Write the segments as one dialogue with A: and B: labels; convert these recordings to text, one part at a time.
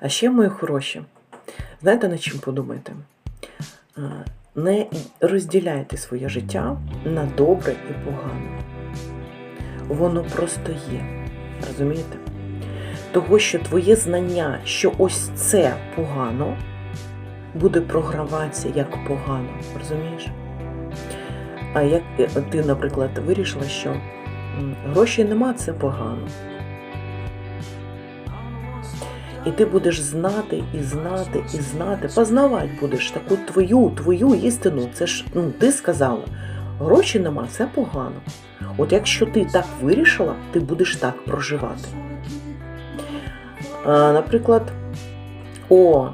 A: А ще, мої хороші, знаєте, над чим подумайте? Не розділяйте своє життя на добре і погане. Воно просто є. Розумієте? Того, що твоє знання, що ось це погано, буде програватися як погано. Розумієш? А як е, ти, наприклад, вирішила, що грошей нема, це погано. І ти будеш знати і знати і знати, познавати будеш таку твою, твою істину. Це ж ну, ти сказала, гроші нема, це погано. От якщо ти так вирішила, ти будеш так проживати. А, наприклад, о,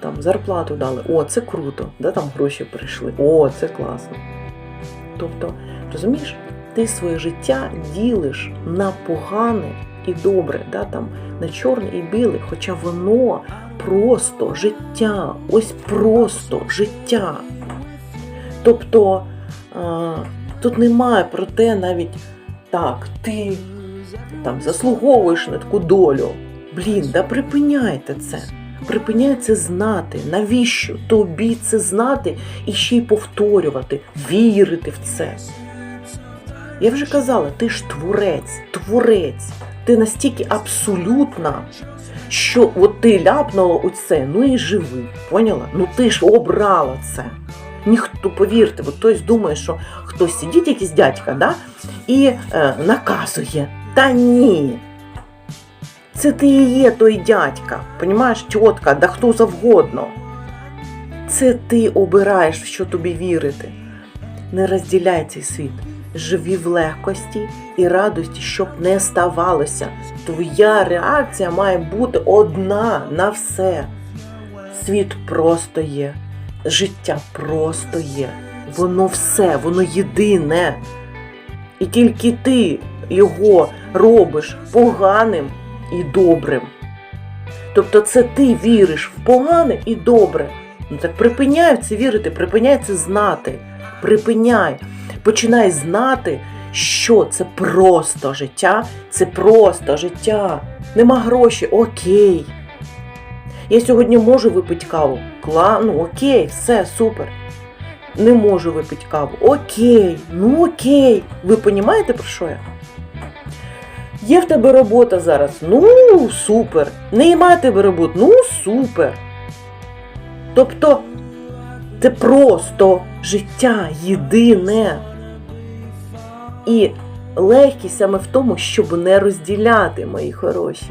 A: там зарплату дали, о, це круто, да, там гроші прийшли, о, це класно. Тобто, розумієш, ти своє життя ділиш на погане і добре, да, там, на чорне і біле, хоча воно просто життя, ось просто життя. Тобто тут немає про те навіть так, ти там заслуговуєш на таку долю. Блін, да припиняйте це. Припиняй знати. Навіщо тобі це знати і ще й повторювати, вірити в це? Я вже казала, ти ж творець, творець. Ти настільки абсолютна, що от ти ляпнула у це, ну і живи. Поняла? Ну ти ж обрала це. Ніхто, повірте, от хтось думає, що хтось сидить, якийсь дядька, да? і е, наказує. Та ні. Це ти і є той дядька, понімаєш, тітка, да хто завгодно. Це ти обираєш, в що тобі вірити. Не розділяй цей світ. Живі в легкості і радості, щоб не ставалося. Твоя реакція має бути одна на все. Світ просто є, життя просто є. Воно все, воно єдине. І тільки ти його робиш поганим і добрим. Тобто це ти віриш в погане і добре. Ну так припиняй це вірити, припиняй це знати. Припиняй. Починай знати, що це просто життя, це просто життя. Нема грошей, окей. Я сьогодні можу випити каву. Кла, ну окей, все, супер. Не можу випити каву. Окей, ну окей. Ви розумієте, про що я? Є в тебе робота зараз. Ну, супер. Нема тебе роботи. Ну, супер. Тобто, це просто життя єдине. І легкість саме в тому, щоб не розділяти, мої хороші.